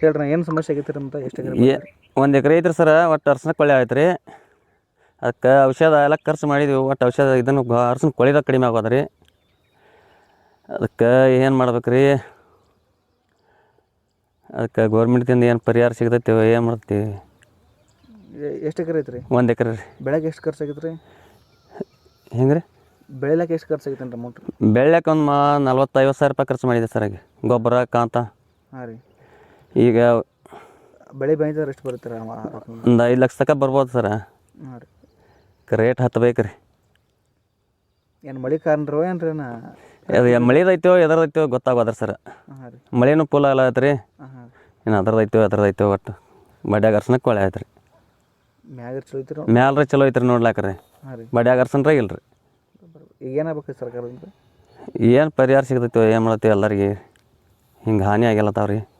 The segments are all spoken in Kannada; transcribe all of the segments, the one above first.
ಹೇಳ್ರಿ ಏನು ಸಮಸ್ಯೆ ಆಗೈತೆ ಮತ್ತು ಎಷ್ಟು ಎಕರೆ ಏ ಒಂದು ಎಕರೆ ಐತ್ರಿ ಸರ ಒಟ್ಟು ಅರ್ಸನ ಕೊಳ್ಳೆ ಆಯ್ತು ರೀ. ಅದಕ್ಕೆ ಔಷಧ ಎಲ್ಲ ಖರ್ಚು ಮಾಡಿದ್ವಿ ಒಟ್ಟು ಔಷಧ ಇದನ್ನು ಅರ್ಸನ ಕೊಳಿದ ಕೊಳಿದಾಗ ಕಡಿಮೆ ಆಗೋದು ರೀ. ಅದಕ್ಕೆ ಏನು ಮಾಡ್ಬೇಕು ರೀ ಅದಕ್ಕೆ ಗೌರ್ಮೆಂಟ್ದಿಂದ ಏನು ಪರಿಹಾರ ಸಿಗ್ತೈತಿ ಏನು ಮಾಡ್ತೀವಿ ಎಷ್ಟು ಎಕರೆ ಐತ್ರಿ? ಒಂದು ಎಕರೆ ರೀ. ಬೆಳೆಗೆ ಎಷ್ಟು ಖರ್ಚು ಆಗೈತೆ ರೀ ಹೆಂಗೆ ರೀ? ಬೆಳಿಲಕ್ಕೆ ಎಷ್ಟು ಖರ್ಚು ಆಗೈತೆ ಅಮೌಂಟ್ ಬೆಳ್ಯಾಕ ಒಂದು ಮಾ ನಲ್ವತ್ತೈವತ್ತು ಸಾವಿರ ರೂಪಾಯಿ ಖರ್ಚು ಮಾಡಿದೆ ಸರ್ ಈಗ ಗೊಬ್ಬರ ಕಾಂತ. ಹಾಂ ರೀ. ಈಗ ಬೆಳೆ ಎಷ್ಟು ಬರುತ್ತೆ ಒಂದು ಐದು ಲಕ್ಷ ತನಕ ಬರ್ಬೋದು ಸರ. ಹಾಂ ರೀ. ರೇಟ್ ಹತ್ತಬೇಕು ರೀ. ಏನು ಮಳೆ ಕಾರಣ ಏನು? ರೀ ನಾ ಅದು ಮಳಿದೈತೋ ಎದರದೈತೋ ಗೊತ್ತಾಗೋದ್ರ ಸರ್. ಮಳೆನೂ ಪೂಲ ಮಳೆನೂ ಆಯ್ತು ರೀ. ಏನು ಅದ್ರದೈತೋ ಅದ್ರದೈತೋ ಒಟ್ಟು ಬಡ್ಯಾಗ ಅರ್ಸನಕ್ಕೆ ಕೊಳೆ ಆಯ್ತು ರೀ. ಮ್ಯಾಗ ಚಲೋ ಐತಿ ಮ್ಯಾಲ್ರಿ ಚಲೋ ಐತ್ರಿ ನೋಡ್ಲಾಕ ರೀ. ಬಡ್ಯಾಗ ಅರ್ಸನ್ರ ಇಲ್ಲ ರೀ ಈಗ ಏನಾಗಬೇಕು ಸರ್ಕಾರದಿಂದ? ಏನು ಪರಿಹಾರ ಸಿಗ್ತೈತೋ ಏನು ಮಾಡತ್ತೋ ಎಲ್ಲರಿಗೆ. ಹಿಂಗೆ ಹಾನಿ ಆಗಿಲ್ಲತ್ತಾವ ರೀ ಹ್ಞೂ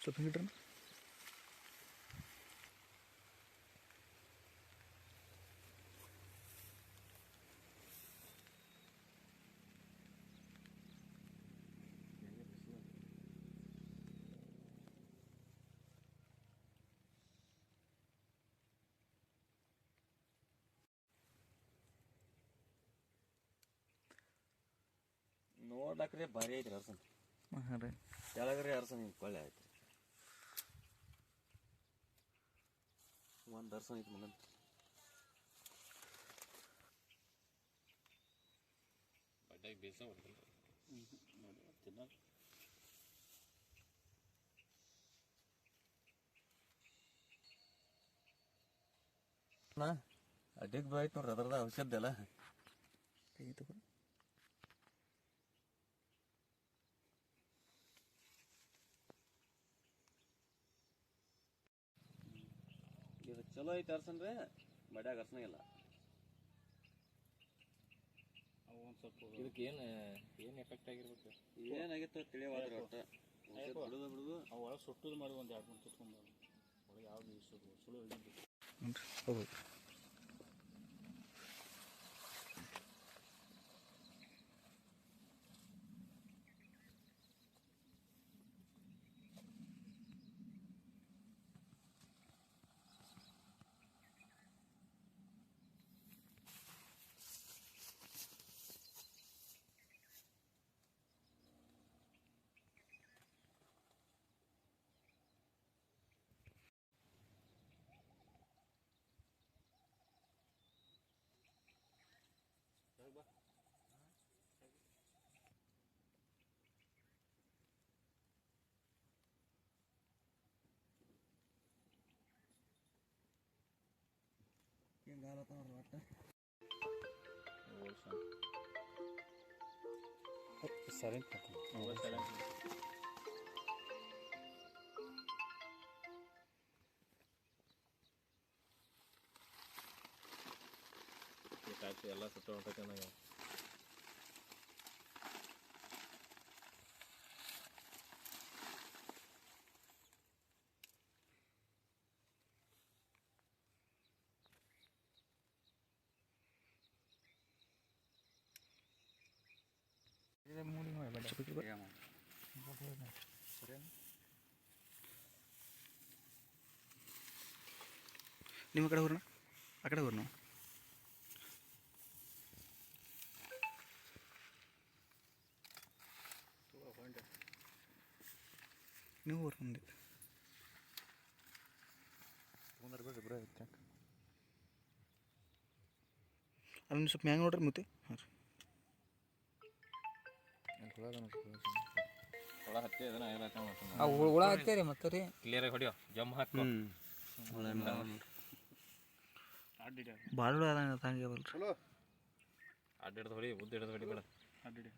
ಸ್ವಲ್ಪ ಹಿಡ್ರಿ ನೋಡ್ಲಾಕ ರೀ ಭಾರಿ ಐತ್ರಿ ಅರ್ಸನ್. ಹಾಂ ರೀ. ಕೆಳಗರೆ ಅರ್ಸನ್ ಹಿಂಗೆ ಕೊಳ್ಳೆ ಆಯ್ತು ಒಂದು ಅರ್ಸನ್ ಐತಿ ಮಗನ್. ಅಡ್ಡಿಗೆ ಬೀಳೈತೆ ನೋಡ್ರಿ ಅದ್ರದ ಔಷಧ ಎಲ್ಲ. ಇದು ಚಲೋ ಐತೆ ಅರ್ಸನ್ ರೀ ಬಡ್ಯಾಗ ಅರ್ಸನ ಇಲ್ಲ ಇದಕ್ಕೆ ಏನು ಏನು ಎಫೆಕ್ಟ್ ಆಗಿರ್ಬೇಕು? ಏನಾಗಿತ್ತು ತಿಳಿಯವಾದ್ರೆ ಒಟ್ಟು ಬಿಡುದು ಬಿಡುದು. ಅವು ಒಳಗೆ ಸುಟ್ಟದು ಮಾಡಿ ಒಂದು ಎರಡು ಮೂರು ತುತ್ಕೊಂಡು ಒಳಗೆ ಯಾವ್ದು ಸುಳ್ಳು ಸುಳು ಇಳಿದು ಹ್ಞೂ ರೀ ಹೋಗ್ಬೋದು ಸರಿ ಎಲ್ಲ ಸುತ್ತ ಹೊಂಟೈತೆ ನನಗೆ ನಿಮ್ಮ ಕಡೆ ಊರಣ ಆ ಕಡೆ ಊರು ನಾವು ಊರು ಮಂದಿ ಅದನ್ನು ಸ್ವಲ್ಪ ಮ್ಯಾಂಗ್ ನೋಡ್ರಿ ಮತ್ತೆ ಹುಳ ಹತ್ತಿ ಅದನ್ನ ಆಗಿಲ್ಲ ಆ ಹುಳ ಹುಳ ಹತ್ತೇರಿ ಮತ್ತೆ ರೀ. ಕ್ಲಿಯರಾಗಿ ಹೊಡಿಯೋ ಜಮ್ ಹಾಕೋ. ಭಾಳ ಹಂಗೆ ಅವಲ್ರಿ ಅಡ್ಡ ಹಿಡ್ದು ಹೊಡಿ ಉದ್ದ ಹಿಡ್ದು ಹೊಡಿ ಬೇಡ. ಅಡ್ಡಿಡಿ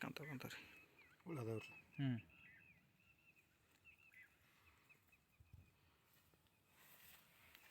ಕಂತ ಕಂತಾರೆ ಉಳ್ಳದವ್ರಿ ಹ್ಞೂ